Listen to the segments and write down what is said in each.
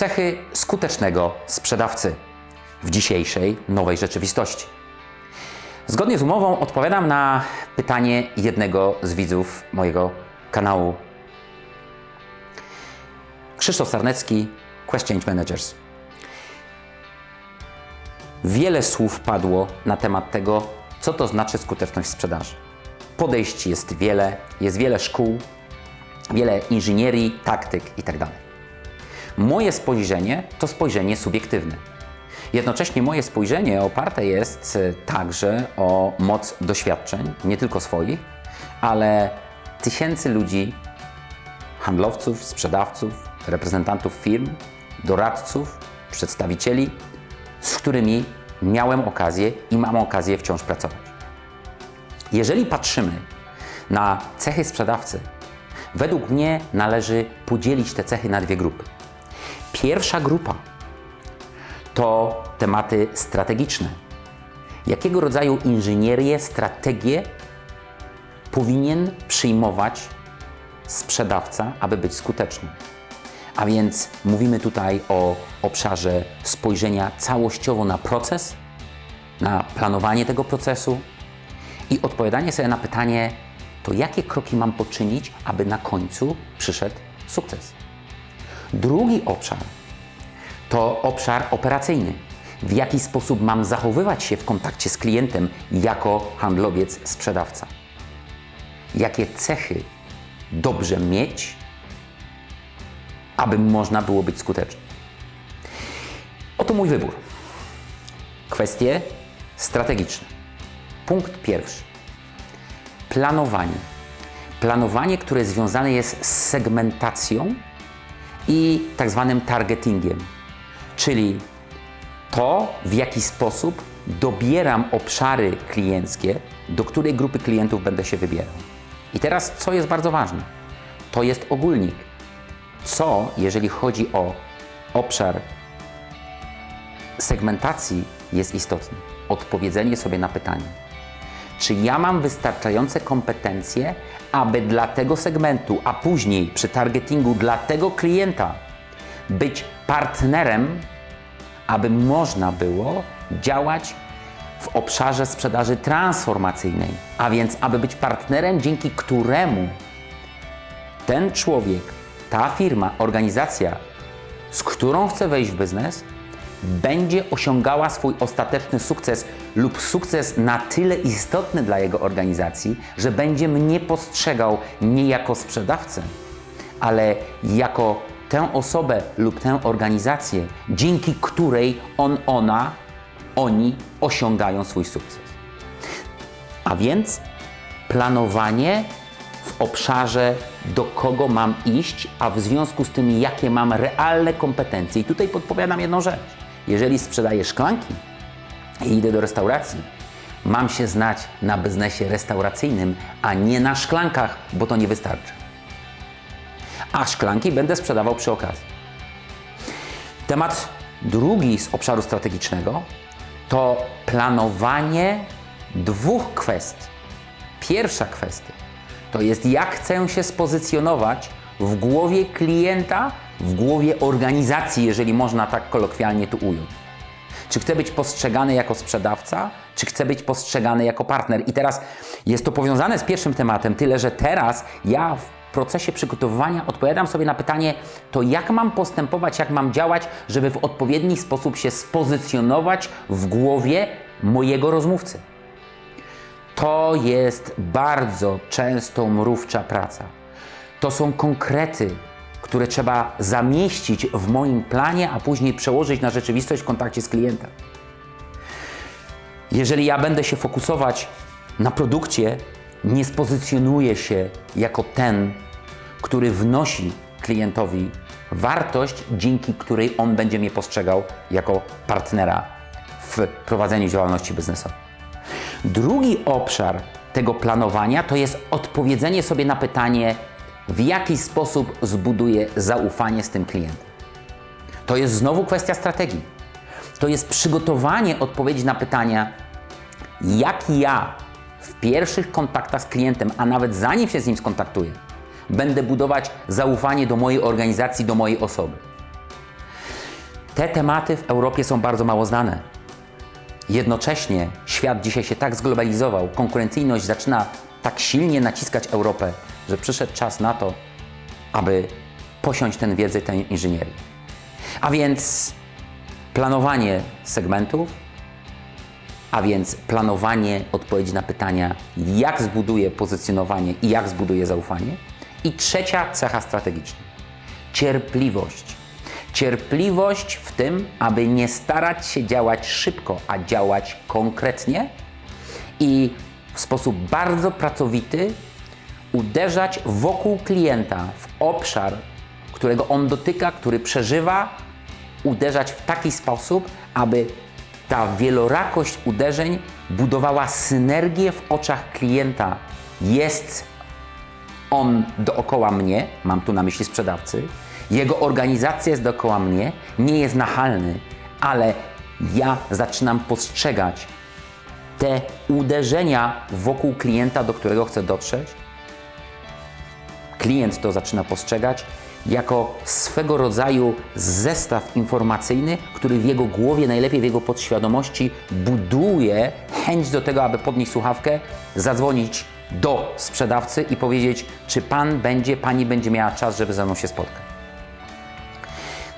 Cechy skutecznego sprzedawcy w dzisiejszej nowej rzeczywistości. Zgodnie z umową odpowiadam na pytanie jednego z widzów mojego kanału. Krzysztof Sarnecki, Quest Change Managers. Wiele słów padło na temat tego, co to znaczy skuteczność sprzedaży. Podejść jest wiele, jest wiele szkół, wiele inżynierii, taktyk itd. Moje spojrzenie to spojrzenie subiektywne. Jednocześnie moje spojrzenie oparte jest e, także o moc doświadczeń, nie tylko swoich, ale tysięcy ludzi, handlowców, sprzedawców, reprezentantów firm, doradców, przedstawicieli, z którymi miałem okazję i mam okazję wciąż pracować. Jeżeli patrzymy na cechy sprzedawcy, według mnie należy podzielić te cechy na dwie grupy. Pierwsza grupa to tematy strategiczne. Jakiego rodzaju inżynierię, strategię powinien przyjmować sprzedawca, aby być skutecznym? A więc mówimy tutaj o obszarze spojrzenia całościowo na proces, na planowanie tego procesu i odpowiadanie sobie na pytanie, to jakie kroki mam poczynić, aby na końcu przyszedł sukces. Drugi obszar to obszar operacyjny. W jaki sposób mam zachowywać się w kontakcie z klientem jako handlowiec, sprzedawca? Jakie cechy dobrze mieć, aby można było być skutecznym? Oto mój wybór. Kwestie strategiczne. Punkt pierwszy. Planowanie. Planowanie, które związane jest z segmentacją i tak zwanym targetingiem, czyli to, w jaki sposób dobieram obszary klienckie, do której grupy klientów będę się wybierał. I teraz, co jest bardzo ważne? To jest ogólnik. Co, jeżeli chodzi o obszar segmentacji, jest istotne? Odpowiedzenie sobie na pytanie, czy ja mam wystarczające kompetencje, aby dla tego segmentu, a później przy targetingu dla tego klienta być partnerem, aby można było działać w obszarze sprzedaży transformacyjnej, a więc aby być partnerem, dzięki któremu ten człowiek, ta firma, organizacja, z którą chce wejść w biznes, będzie osiągała swój ostateczny sukces lub sukces na tyle istotny dla jego organizacji, że będzie mnie postrzegał nie jako sprzedawcę, ale jako tę osobę lub tę organizację, dzięki której on, ona, oni osiągają swój sukces. A więc planowanie w obszarze, do kogo mam iść, a w związku z tym, jakie mam realne kompetencje. I tutaj podpowiadam jedną rzecz. Jeżeli sprzedaję szklanki i idę do restauracji, mam się znać na biznesie restauracyjnym, a nie na szklankach, bo to nie wystarczy. A szklanki będę sprzedawał przy okazji. Temat drugi z obszaru strategicznego to planowanie dwóch kwestii. Pierwsza kwestia to jest jak chcę się spozycjonować w głowie klienta, w głowie organizacji, jeżeli można tak kolokwialnie tu ująć. Czy chcę być postrzegany jako sprzedawca, czy chcę być postrzegany jako partner? I teraz jest to powiązane z pierwszym tematem, tyle że teraz ja w procesie przygotowywania odpowiadam sobie na pytanie, to jak mam postępować, jak mam działać, żeby w odpowiedni sposób się spozycjonować w głowie mojego rozmówcy. To jest bardzo często mrówcza praca. To są konkrety, które trzeba zamieścić w moim planie, a później przełożyć na rzeczywistość w kontakcie z klientem. Jeżeli ja będę się fokusować na produkcie, nie spozycjonuję się jako ten, który wnosi klientowi wartość, dzięki której on będzie mnie postrzegał jako partnera w prowadzeniu działalności biznesowej. Drugi obszar tego planowania to jest odpowiedzenie sobie na pytanie, w jaki sposób zbuduję zaufanie z tym klientem. To jest znowu kwestia strategii. To jest przygotowanie odpowiedzi na pytania, jak ja w pierwszych kontaktach z klientem, a nawet zanim się z nim skontaktuję, będę budować zaufanie do mojej organizacji, do mojej osoby. Te tematy w Europie są bardzo mało znane. Jednocześnie świat dzisiaj się tak zglobalizował, konkurencyjność zaczyna tak silnie naciskać Europę, że przyszedł czas na to, aby posiąść tę wiedzę, tę inżynierię. A więc planowanie segmentów, a więc planowanie odpowiedzi na pytania, jak zbuduję pozycjonowanie i jak zbuduję zaufanie. I trzecia cecha strategiczna cierpliwość. Cierpliwość w tym, aby nie starać się działać szybko, a działać konkretnie i w sposób bardzo pracowity uderzać wokół klienta w obszar, którego on dotyka, który przeżywa, uderzać w taki sposób, aby ta wielorakość uderzeń budowała synergię w oczach klienta. Jest on dookoła mnie, mam tu na myśli sprzedawcy, jego organizacja jest dookoła mnie, nie jest nachalny, ale ja zaczynam postrzegać te uderzenia wokół klienta, do którego chcę dotrzeć. Klient to zaczyna postrzegać jako swego rodzaju zestaw informacyjny, który w jego głowie, najlepiej w jego podświadomości, buduje chęć do tego, aby podnieść słuchawkę, zadzwonić do sprzedawcy i powiedzieć, czy pan będzie, pani będzie miała czas, żeby ze mną się spotkać.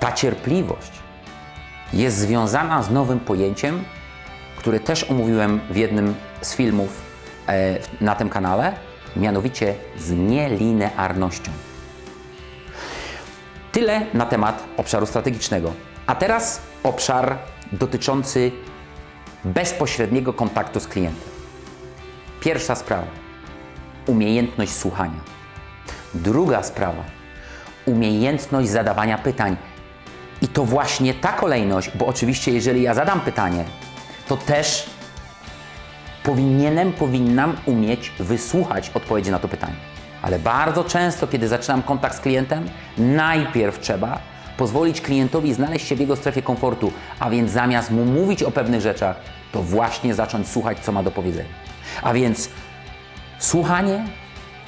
Ta cierpliwość jest związana z nowym pojęciem, które też omówiłem w jednym z filmów e, na tym kanale, mianowicie z nielinearnością. Tyle na temat obszaru strategicznego. A teraz obszar dotyczący bezpośredniego kontaktu z klientem. Pierwsza sprawa umiejętność słuchania. Druga sprawa umiejętność zadawania pytań. I to właśnie ta kolejność, bo oczywiście, jeżeli ja zadam pytanie, to też powinienem, powinnam umieć wysłuchać odpowiedzi na to pytanie. Ale bardzo często, kiedy zaczynam kontakt z klientem, najpierw trzeba pozwolić klientowi znaleźć się w jego strefie komfortu, a więc zamiast mu mówić o pewnych rzeczach, to właśnie zacząć słuchać, co ma do powiedzenia. A więc słuchanie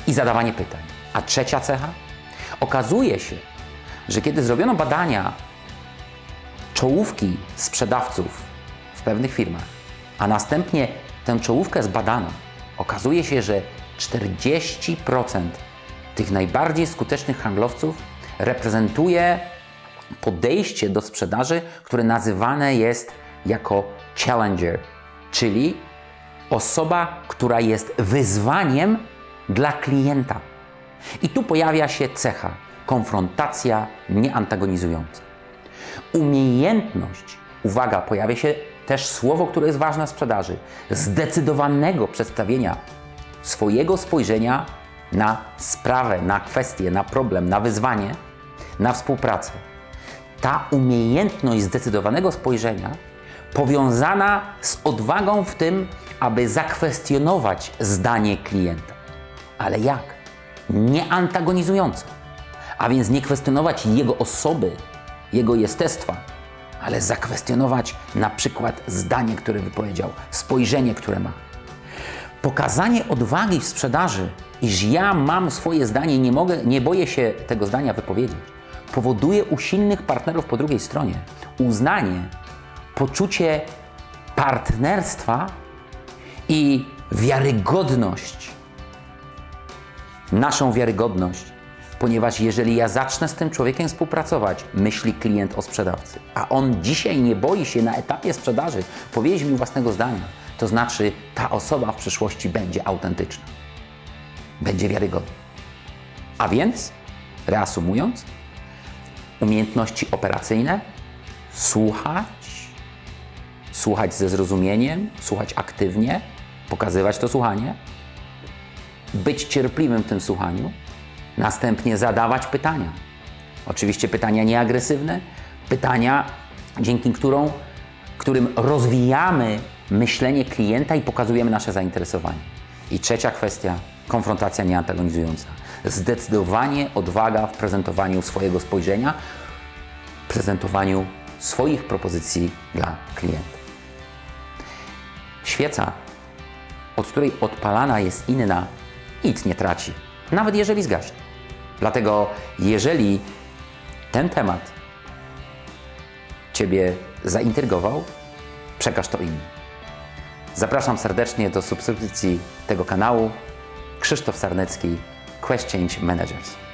i zadawanie pytań. A trzecia cecha? Okazuje się, że kiedy zrobiono badania czołówki sprzedawców w pewnych firmach, a następnie tę czołówkę zbadano, okazuje się, że 40% tych najbardziej skutecznych handlowców reprezentuje podejście do sprzedaży, które nazywane jest jako challenger, czyli osoba, która jest wyzwaniem dla klienta. I tu pojawia się cecha konfrontacja nieantagonizująca. Umiejętność, uwaga, pojawia się też słowo, które jest ważne w sprzedaży, zdecydowanego przedstawienia swojego spojrzenia na sprawę, na kwestię, na problem, na wyzwanie, na współpracę. Ta umiejętność zdecydowanego spojrzenia powiązana z odwagą w tym, aby zakwestionować zdanie klienta. Ale jak? Nie antagonizująco. A więc nie kwestionować jego osoby, jego jestestwa, ale zakwestionować na przykład zdanie, które wypowiedział, spojrzenie, które ma. Pokazanie odwagi w sprzedaży, iż ja mam swoje zdanie i nie mogę, nie boję się tego zdania wypowiedzieć, powoduje u silnych partnerów po drugiej stronie uznanie, poczucie partnerstwa i wiarygodność. Naszą wiarygodność, ponieważ jeżeli ja zacznę z tym człowiekiem współpracować, myśli klient o sprzedawcy, a on dzisiaj nie boi się na etapie sprzedaży powiedzieć mi własnego zdania, to znaczy ta osoba w przyszłości będzie autentyczna, będzie wiarygodna. A więc, reasumując, umiejętności operacyjne, słuchać, słuchać ze zrozumieniem, słuchać aktywnie, pokazywać to słuchanie, być cierpliwym w tym słuchaniu, następnie zadawać pytania. Oczywiście pytania nieagresywne, pytania, dzięki którą, którym rozwijamy myślenie klienta i pokazujemy nasze zainteresowanie. I trzecia kwestia, konfrontacja nieantagonizująca. Zdecydowanie odwaga w prezentowaniu swojego spojrzenia, prezentowaniu swoich propozycji dla klienta. Świeca, od której odpalana jest inna, nic nie traci, nawet jeżeli zgaśnie. Dlatego, jeżeli ten temat Ciebie zaintrygował, przekaż to innym. Zapraszam serdecznie do subskrypcji tego kanału. Krzysztof Sarnecki, Quest Managers.